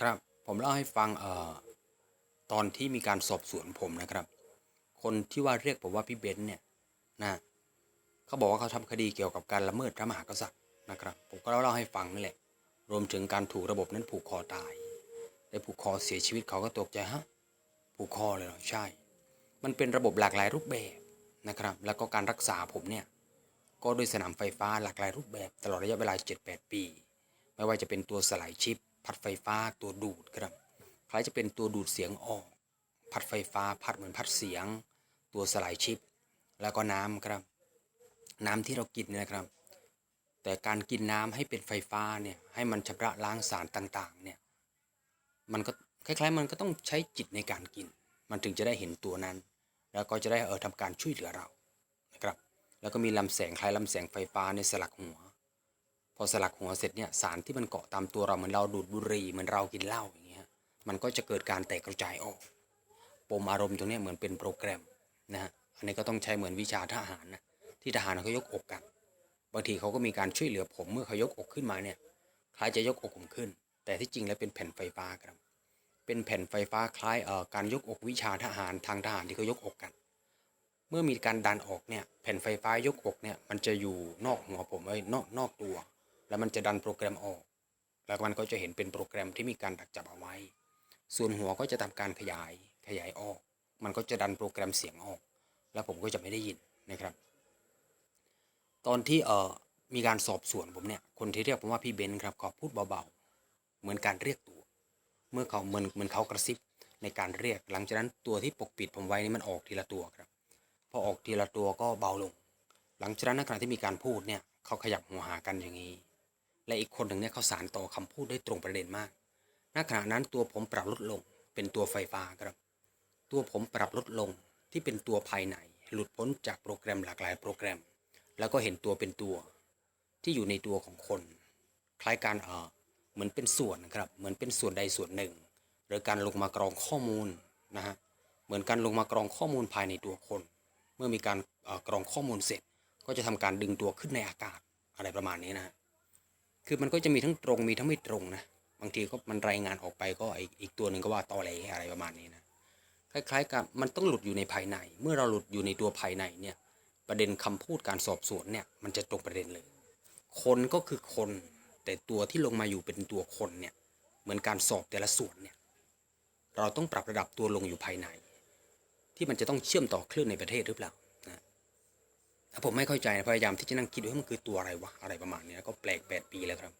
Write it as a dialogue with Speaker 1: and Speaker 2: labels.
Speaker 1: ครับผมเล่าให้ฟังเอ่อตอนที่มีการสอบสวนผมนะครับ คนที่ว่าเรียกผมว่าพี่เบนซ์เนี่ยนะเขาบอกว่าเขาทำคดีเกี่ยวกับการละเมิดพระมหากษัตริย์นะครับ ผมก็เล่าให้ฟังนี่แหละ รวมถึงการถูกระบบนั้นผูกคอตายได้ผูกคอเสียชีวิตเขาก็ตกใจฮะผูกคอเลยเหรอใช่ มันเป็นระบบหลากหลายรูปแบบนะครับ แล้วก็การรักษาผมเนี่ยก็ด้วยสนามไฟฟ้าหลากหลายรูปแบบตลอดระยะเวลา 7-8 ปี ไม่ว่าจะเป็นตัวสลายชิป พัดไฟฟ้าตัวดูดครับคล้ายจะเป็นตัวดูดเสียงออก พัดไฟฟ้าพัดเหมือนพัดเสียง ตัวสลายชิป แล้วก็น้ำครับ น้ำที่เรากินนะครับ แต่การกินน้ำให้เป็นไฟฟ้าเนี่ยให้มันชำระล้างสารต่างๆเนี่ยมันก็คล้ายๆ มันก็ต้องใช้จิตในการกิน มันถึงจะได้เห็นตัวนั้น แล้วก็จะได้เออทำการช่วยเหลือเรานะครับ แล้วก็มีลำแสงคล้ายลำแสงไฟฟ้าในสลักหัว พอสลักหัวเสร็จเนี่ยสารที่มันเกาะตามตัวเราเหมือนเราดูดบุหรี่เหมือนเรากินเหล้าอย่างเงี้ยมันก็จะเกิดการแตกกระจายออกปมอารมณ์ตรงเนี้ยเหมือนเป็นโปรแกรมนะฮะอันนี้ก็ต้องใช้เหมือนวิชาทหารนะที่ทหารเขายกอกกันบางทีเขาก็มีการช่วยเหลือผมเมื่อเขายกอกขึ้นมาเนี่ยคล้ายจะยกอกผมขึ้น แต่ที่จริงแล้วเป็นแผ่นไฟฟ้าครับ เป็นแผ่นไฟฟ้าคล้ายเอ่อการยกอกวิชาทหารทางทหารที่เขายกอกกัน เมื่อมีการดันออกเนี่ยแผ่นไฟฟ้ายกอกเนี่ยมันจะอยู่นอกหัวผมไว้นอกนอกตัว แล้วมันจะดันโปรแกรมออก แล้วมันก็จะเห็นเป็นโปรแกรมที่มีการดักจับเอาไว้ ส่วนหัวก็จะทำการขยายขยายออก มันก็จะดันโปรแกรมเสียงออก แล้วผมก็จะไม่ได้ยินนะครับ ตอนที่เอ่อมีการสอบสวนผมเนี่ยคนที่เรียกผมว่าพี่เบนซ์ครับขอพูดเบาๆ เหมือนการเรียกตัว เมื่อเขาเหมือนเหมือนเขากระซิบในการเรียก หลังจากนั้นตัวที่ปกปิดผมไว้นี่มันออกทีละตัวครับ พอออกทีละตัวก็เบาลง หลังจากนั้นในขณะที่มีการพูดเนี่ยเขาขยับหัวหากันอย่างนี้ และอีกคนหนึ่งเนี่ยเขาสารต่อคำพูดได้ตรงประเด็นมากณขณะนั้นตัวผมปรับลดลง เป็นตัวไฟฟ้าครับ ตัวผมปรับลดลงที่เป็นตัวภายใน หลุดพ้นจากโปรแกรมหลากหลายโปรแกรม แล้วก็เห็นตัวเป็นตัว ที่อยู่ในตัวของคน คล้ายการเออเหมือนเป็นส่วนนะครับ เหมือนเป็นส่วนใดส่วนหนึ่ง หรือการลงมากรองข้อมูลนะฮะเหมือนการลงมากรองข้อมูลภายในตัวคน เมื่อมีการกรองข้อมูลเสร็จ ก็จะทำการดึงตัวขึ้นในอากาศอะไรประมาณนี้นะฮะ คือมันก็จะมีทั้งตรงมีทั้งไม่ตรงนะบางทีก็มันรายงานออกไปก็อีกอีกตัวหนึ่งก็ว่าตอแหลอะไรประมาณนี้นะคล้ายๆกับมันต้องหลุดอยู่ในภายใน เมื่อเราหลุดอยู่ในตัวภายในเนี่ยประเด็นคำพูดการสอบสวนเนี่ยมันจะตรงประเด็นเลย คนก็คือคน แต่ตัวที่ลงมาอยู่เป็นตัวคนเนี่ยเหมือนการสอบแต่ละส่วนเนี่ยเราต้องปรับระดับตัวลงอยู่ภายใน ที่มันจะต้องเชื่อมต่อคลื่นในประเทศหรือเปล่า ถ้าผมไม่เข้าใจนะพยายามที่จะนั่งคิดว่ามันคือตัวอะไรวะอะไรประมาณนี้ก็แปลกแปดปีแล้วครับ